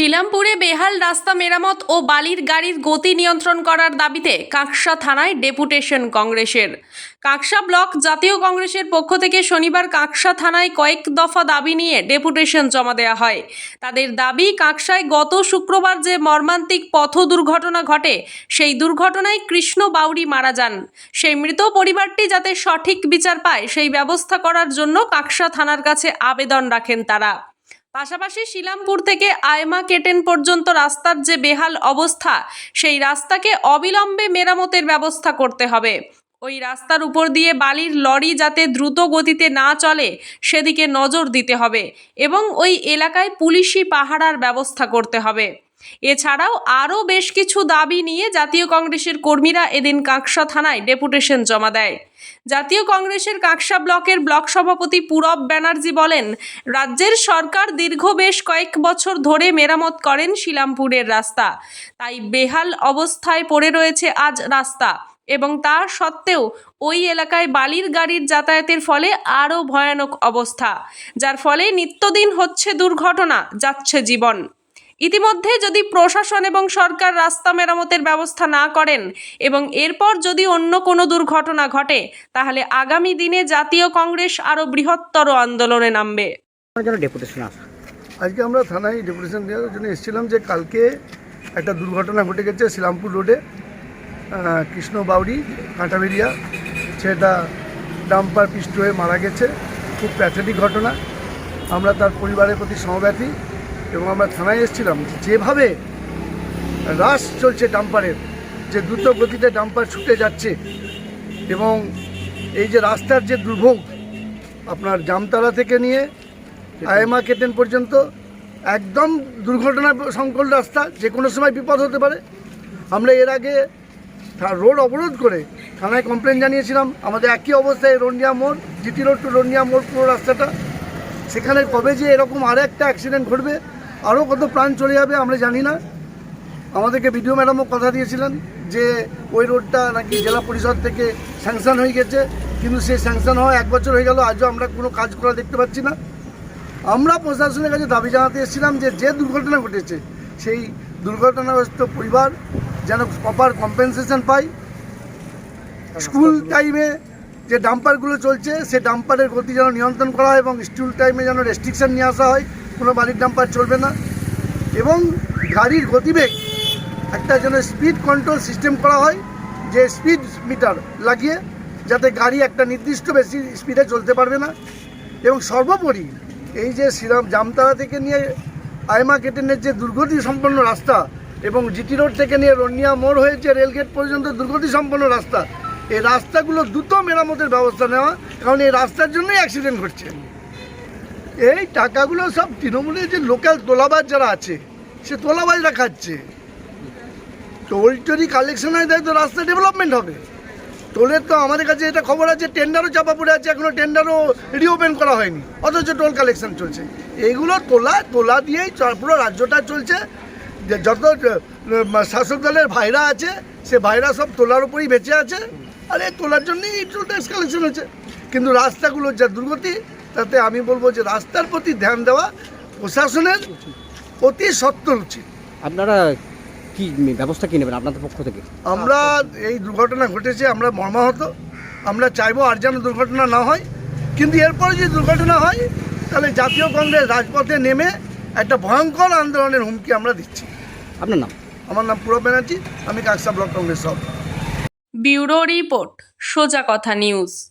শিলামপুরে বেহাল রাস্তা মেরামত ও বালির গাড়ির গতি নিয়ন্ত্রণ করার দাবিতে কাকসা থানায় ডেপুটেশন কংগ্রেসের। কাকসা ব্লক জাতীয় কংগ্রেসের পক্ষ থেকে শনিবার কাকসা থানায় কয়েক দফা দাবি নিয়ে ডেপুটেশন জমা দেওয়া হয়। তাদের দাবি, কাকসায় গত শুক্রবার যে মর্মান্তিক পথ দুর্ঘটনা ঘটে, সেই দুর্ঘটনায় কৃষ্ণ বাউরি মারা যান। সেই মৃত পরিবারটি যাতে সঠিক বিচার পায়, সেই ব্যবস্থা করার জন্য কাকসা থানার কাছে আবেদন রাখেন তারা। পাশাপাশি শিলামপুর থেকে আয়মা কেটেন পর্যন্ত রাস্তার যে বেহাল অবস্থা, সেই রাস্তাকে অবিলম্বে মেরামতের ব্যবস্থা করতে হবে। ওই রাস্তার উপর দিয়ে বালির লরি যাতে দ্রুত গতিতে না চলে, সেদিকে নজর দিতে হবে এবং ওই এলাকায় পুলিশি পাহারার ব্যবস্থা করতে হবে। এছাড়াও আরও বেশ কিছু দাবি নিয়ে জাতীয় কংগ্রেসের কর্মীরা এদিন কাকসা থানায় ডেপুটেশন জমা দেয়। জাতীয় কংগ্রেসের কাকসা ব্লকের ব্লক সভাপতি পূরব ব্যানার্জি বলেন, রাজ্যের সরকার দীর্ঘ বেশ কয়েক বছর ধরে মেরামত করেন শিলামপুরের রাস্তা। তাই বেহাল অবস্থায় পড়ে রয়েছে আজ রাস্তা এবং তা সত্ত্বেও ওই এলাকায় বালির গাড়ির যাতায়াতের ফলে আরও ভয়ানক অবস্থা, যার ফলে নিত্যদিন হচ্ছে দুর্ঘটনা, যাচ্ছে জীবন। ইতিমধ্যে যদি প্রশাসন এবং সরকার রাস্তা মেরামতের ব্যবস্থা না করেন এবং এরপর যদি অন্য কোনো দুর্ঘটনা ঘটে তাহলে আগামী দিনে জাতীয় কংগ্রেস আরও বৃহত্তর আন্দোলনে নামবে। ডেপুটেশন আজকে আমরা থানায় ডেপুটেশন দেওয়ার জন্য এসেছিলাম যে কালকে একটা দুর্ঘটনা ঘটে গেছে শ্রীরামপুর রোডে কৃষ্ণ বাউরি কাঁটাবেরিয়া সেটা ডাম্পার পিষ্ট হয়ে মারা গেছে। খুব প্যাথেটিক ঘটনা। আমরা তার পরিবারের প্রতি সমব্যথী এবং আমরা থানায় এসেছিলাম যেভাবে রাশ চলছে ডাম্পারের, যে দ্রুত গতিতে ডাম্পার ছুটে যাচ্ছে এবং এই যে রাস্তার যে দুর্ভোগ আপনার জামতলা থেকে নিয়ে আয়মা কেটেন পর্যন্ত, একদম দুর্ঘটনা সংকুল রাস্তা, যে কোনো সময় বিপদ হতে পারে। আমরা এর আগে রোড অবরোধ করে থানায় কমপ্লেন জানিয়েছিলাম, আমাদের একই অবস্থায় রন্ডিয়া মোড়, জিটি রোড টু রন্ডিয়া মোড় পুরো রাস্তাটা। সেখানে কবে যে এরকম আর একটা অ্যাক্সিডেন্ট ঘটবে আরও কত প্রাণ চলে যাবে আমরা জানি না। আমাদেরকে বিডিও ম্যাডামও কথা দিয়েছিলেন যে ওই রোডটা নাকি জেলা পরিষদ থেকে স্যাংশন হয়ে গেছে, কিন্তু সেই স্যাংশন হওয়া এক বছর হয়ে গেল, আজও আমরা কোনো কাজ করা দেখতে পাচ্ছি না। আমরা প্রশাসনের কাছে দাবি জানাতে এসেছিলাম যে যে দুর্ঘটনা ঘটেছে, সেই দুর্ঘটনাগ্রস্ত পরিবার যেন প্রপার কম্পেনসেশন পায়। স্কুল টাইমে যে ডাম্পারগুলো চলছে সে ডাম্পারের গতি যেন নিয়ন্ত্রণ করা হয় এবং স্কুল টাইমে যেন রেস্ট্রিকশান নিয়ে আসা হয়। কোনো বালির ডাম্পার চলবে না। এবং গাড়ির গতিবেগ একটা যেন স্পিড কন্ট্রোল সিস্টেম করা হয়, যে স্পিড মিটার লাগিয়ে যাতে গাড়ি একটা নির্দিষ্ট বেশি স্পিডে চলতে পারবে না। এবং সর্বোপরি এই যে শ্রীরাম জামতারা থেকে নিয়ে আয়মা কেটেনের যে দুর্গতি সম্পন্ন রাস্তা এবং জিটি রোড থেকে নিয়ে রনিয়া মোড় হয়েছে রেলগেট পর্যন্ত দুর্গতি সম্পন্ন রাস্তা, এই রাস্তাগুলো দ্রুত মেরামতের ব্যবস্থা নেওয়া, কারণ এই রাস্তার জন্যই অ্যাক্সিডেন্ট ঘটছে। এই টাকাগুলো সব তৃণমূলের যে লোকাল তোলাবাজ যারা আছে, সে তোলাবাজরা খাচ্ছে। টোল যদি কালেকশন হয় তাই তো রাস্তা ডেভেলপমেন্ট হবে। টোলের তো আমাদের কাছে এটা খবর আছে টেন্ডারও চাপা পড়ে আছে, এখনও টেন্ডারও রিওপেন করা হয়নি, অথচ টোল কালেকশন চলছে। এইগুলো তোলা তোলা দিয়েই পুরো রাজ্যটা চলছে। যে যত শাসক দলের ভাইরা আছে, সে ভাইরা সব তোলার উপরেই বেঁচে আছে। আর এই তোলার জন্যই টোল ট্যাক্স কালেকশন হচ্ছে। কিন্তু রাস্তাগুলোর যা দুর্গতি তাতে আমি বলব যে রাস্তার প্রতি ধ্যান দেওয়া প্রশাসনের অতি সত্তর উচিত আপনারা কি ব্যবস্থা কি নেবেন আপনাদের পক্ষ থেকে? আমরা এই দুর্ঘটনা ঘটেছে আমরা মর্মাহত। আমরা চাইব আর যেন দুর্ঘটনা না হয়। কিন্তু এরপরে যদি দুর্ঘটনা হয় তাহলে জাতীয় কংগ্রেস রাজপথে নেমে একটা ভয়ঙ্কর আন্দোলনের হুমকি আমরা দিচ্ছি। আপনার নাম? আমার নাম পুরব ব্যানার্জি আমি কাকসা ব্লক কংগ্রেস সভাপতি। ব্যুরো রিপোর্ট সোজা কথা নিউজ।